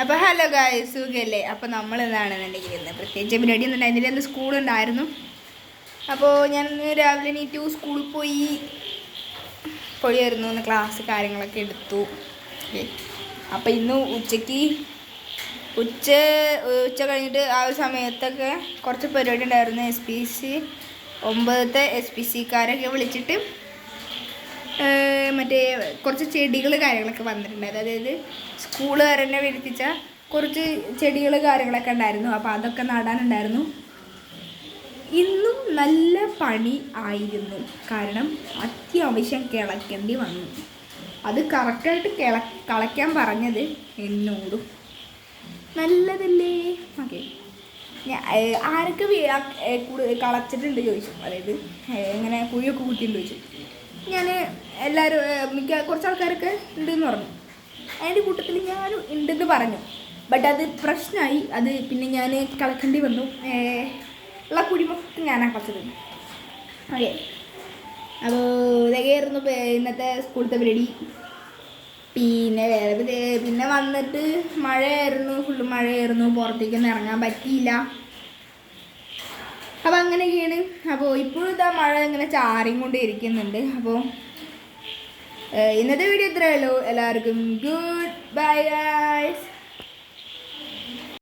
അപ്പോൾ ഹലോ ഗായ് സുഖല്ലേ? അപ്പോൾ നമ്മൾ എന്താണെന്നുണ്ടെങ്കിൽ ഇന്ന് പ്രത്യേകിച്ച് പരിപാടി ഒന്നും ഉണ്ടായിരുന്നില്ല. ഇന്ന് സ്കൂളുണ്ടായിരുന്നു അപ്പോൾ ഞാൻ രാവിലെ നീറ്റ് സ്കൂളിൽ പോയി പോയായിരുന്നു ഒന്ന് ക്ലാസ് കാര്യങ്ങളൊക്കെ എടുത്തു. അപ്പോൾ ഇന്ന് ഉച്ചയ്ക്ക് ഉച്ച ഉച്ച കഴിഞ്ഞിട്ട് ആ ഒരു സമയത്തൊക്കെ കുറച്ച് പരിപാടി ഉണ്ടായിരുന്നു. എസ് പി സി ഒമ്പതത്തെ എസ് പി സിക്കാരൊക്കെ വിളിച്ചിട്ട് മറ്റേ കുറച്ച് ചെടികൾ കാര്യങ്ങളൊക്കെ വന്നിട്ടുണ്ട് അതായത് സ്കൂളുകാർ തന്നെ വരുത്തിച്ച കുറച്ച് ചെടികൾ കാര്യങ്ങളൊക്കെ ഉണ്ടായിരുന്നു. അപ്പോൾ അതൊക്കെ നടാനുണ്ടായിരുന്നു. ഇന്നും നല്ല പണി ആയിരുന്നു. കാരണം അത്യാവശ്യം കിളയ്ക്കേണ്ടി വന്നു. അത് കറക്റ്റായിട്ട് കിള കളയ്ക്കാൻ പറഞ്ഞത് എന്നോടും. നല്ലതല്ലേ? ഓക്കെ. ആരൊക്കെ വീ- ആ, ഏ, കൂടുതൽ കളച്ചിട്ടുണ്ട് ചോദിച്ചു. അതായത് ഇങ്ങനെ കുഴിയൊക്കെ കുത്തിയിട്ടുണ്ട് ചോദിച്ചു. ഞാൻ എല്ലാവരും മിക്ക കുറച്ച് ആൾക്കാരൊക്കെ ഉണ്ടെന്ന് പറഞ്ഞു. അതിന്റെ കൂട്ടത്തിൽ ഞാനും ഉണ്ടെന്ന് പറഞ്ഞു. ബട്ട് അത് പ്രശ്നമായി അത് പിന്നെ ഞാൻ കളക്കേണ്ടി വന്നു. ഉള്ള കുടിമൊക്കെ ഞാനാണ് കളച്ചത് ഓക്കെ. അപ്പോൾ ഇതൊക്കെയായിരുന്നു ഇന്നത്തെ സ്കൂളത്തെ പരിപാടി. പിന്നെ വേറെ പിന്നെ വന്നിട്ട് മഴയായിരുന്നു. ഫുള്ള് മഴയായിരുന്നു. പുറത്തേക്കൊന്നും ഇറങ്ങാൻ പറ്റിയില്ല. അപ്പോൾ അങ്ങനെയൊക്കെയാണ്. അപ്പോൾ ഇപ്പോഴും ഇതാ മഴ ഇങ്ങനെ ചാറിയും കൊണ്ട് ഇരിക്കുന്നുണ്ട്. അപ്പോൾ ഇന്നത്തെ വീഡിയോ ഇത്രയേ ഉള്ളൂ. എല്ലാവർക്കും ഗുഡ് ബൈ ഗൈസ്